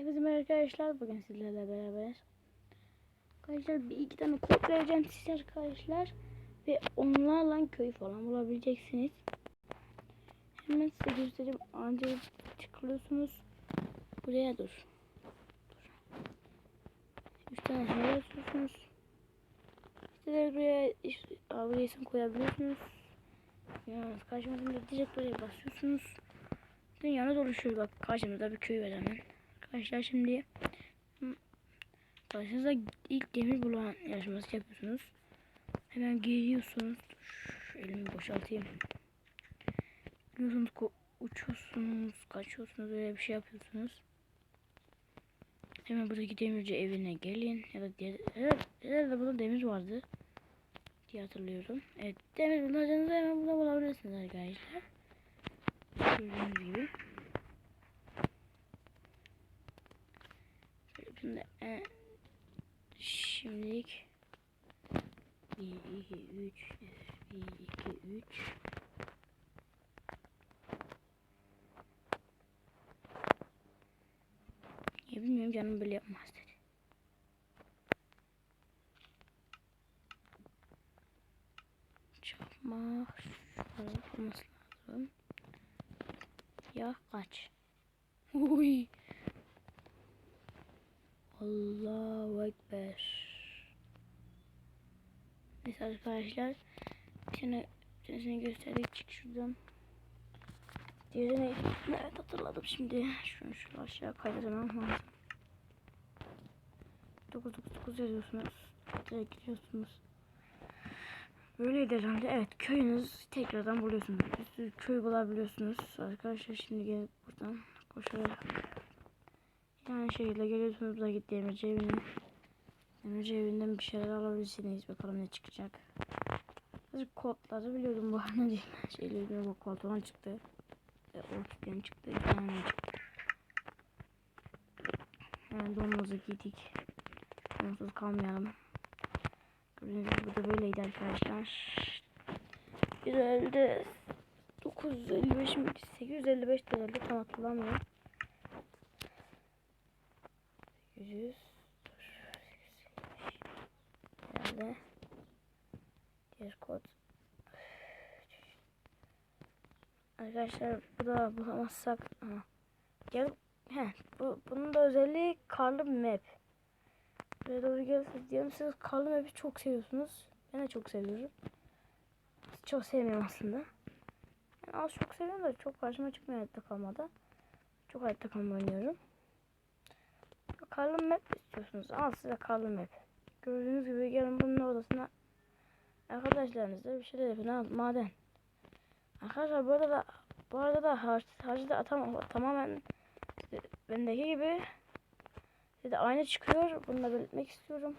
Hepinize arkadaşlar. Bugün sizlerle beraber. Arkadaşlar bir iki tane kod vereceğim size arkadaşlar. Ve onlarla köy falan bulabileceksiniz. Hemen size göstereyim. Ancak tıklıyorsunuz. Buraya dur. dur. Üç tane şey yazıyorsunuz. İşte buraya işte, koyabiliyorsunuz. Yani karşımızda direkt buraya basıyorsunuz. Dünyanız oluşuyor. Bak karşımızda bir köy var hemen. Arkadaşlar şimdi karşınıza ilk demir bulan yarışması yapıyorsunuz. Hemen geliyorsunuz. Elimi boşaltayım. Geliyorsunuz ko- uçuyorsunuz, kaçıyorsunuz öyle bir şey yapıyorsunuz. Hemen buradaki demirci evine gelin ya da diğer herhalde, herhalde burada demir vardı diye hatırlıyorum. Evet demir bulacağınızı hemen burada bulabilirsiniz arkadaşlar. Gördüğünüz gibi. Şimdi e, şimdilik 1 2 3 1 2 3 Ya bilmiyorum canım böyle yapmaz dedi. Çakmak olması lazım. Ya kaç. Uy. Allahu Ekber. Neyse arkadaşlar. Tane birisini gösterdik. Çık şuradan. Diğerini evet hatırladım şimdi. Şunu şunu aşağı kaydırmam lazım. 999 yazıyorsunuz. Direkt gidiyorsunuz. Böyleydi herhalde. Evet köyünüz tekrardan buluyorsunuz. Bir köy bulabiliyorsunuz. Arkadaşlar şimdi gelip buradan koşarak yani şekilde geliyorsunuz da git demirci evine. Demirci evinden bir şeyler alabilirsiniz. Bakalım ne çıkacak. Sadece kodları biliyordum bu arada değil. Şeyleri bilmiyorum bu koddan çıktı. E, ortadan çıktı. Bir tane çıktı. Hemen donumuzu giydik. Donsuz kalmayalım. Gördüğünüz gibi bu da böyleydi arkadaşlar. Güzeldi. 955 mi? 855 herhalde tam hatırlamıyorum. 800 herhalde. Kod. Arkadaşlar bu da bulamazsak aha. gel he bu bunun da özelliği karlı map. Buraya doğru gelirseniz diyorum siz karlı map'i çok seviyorsunuz. Ben de çok seviyorum. Çok sevmiyorum aslında. Yani az çok seviyorum da çok karşıma çıkmıyor hayatta kalmada. Çok hayatta kalma oynuyorum Karlı map istiyorsunuz. Al size karlı map. Gördüğünüz gibi gelin bunun odasına arkadaşlarınızla bir şeyler yapın. Al maden. Arkadaşlar bu arada da bu arada da harç, harcı da tam, tamamen işte bendeki gibi size aynı çıkıyor. Bunu da belirtmek istiyorum.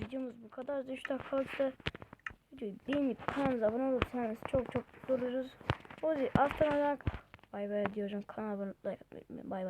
Videomuz bu kadar. 3 dakikalıkta videoyu beğenip kanalımıza abone olursanız çok çok mutlu oluruz. O yüzden alttan olarak bay bay diyorum. Kanala abone olmayı. Bay bay.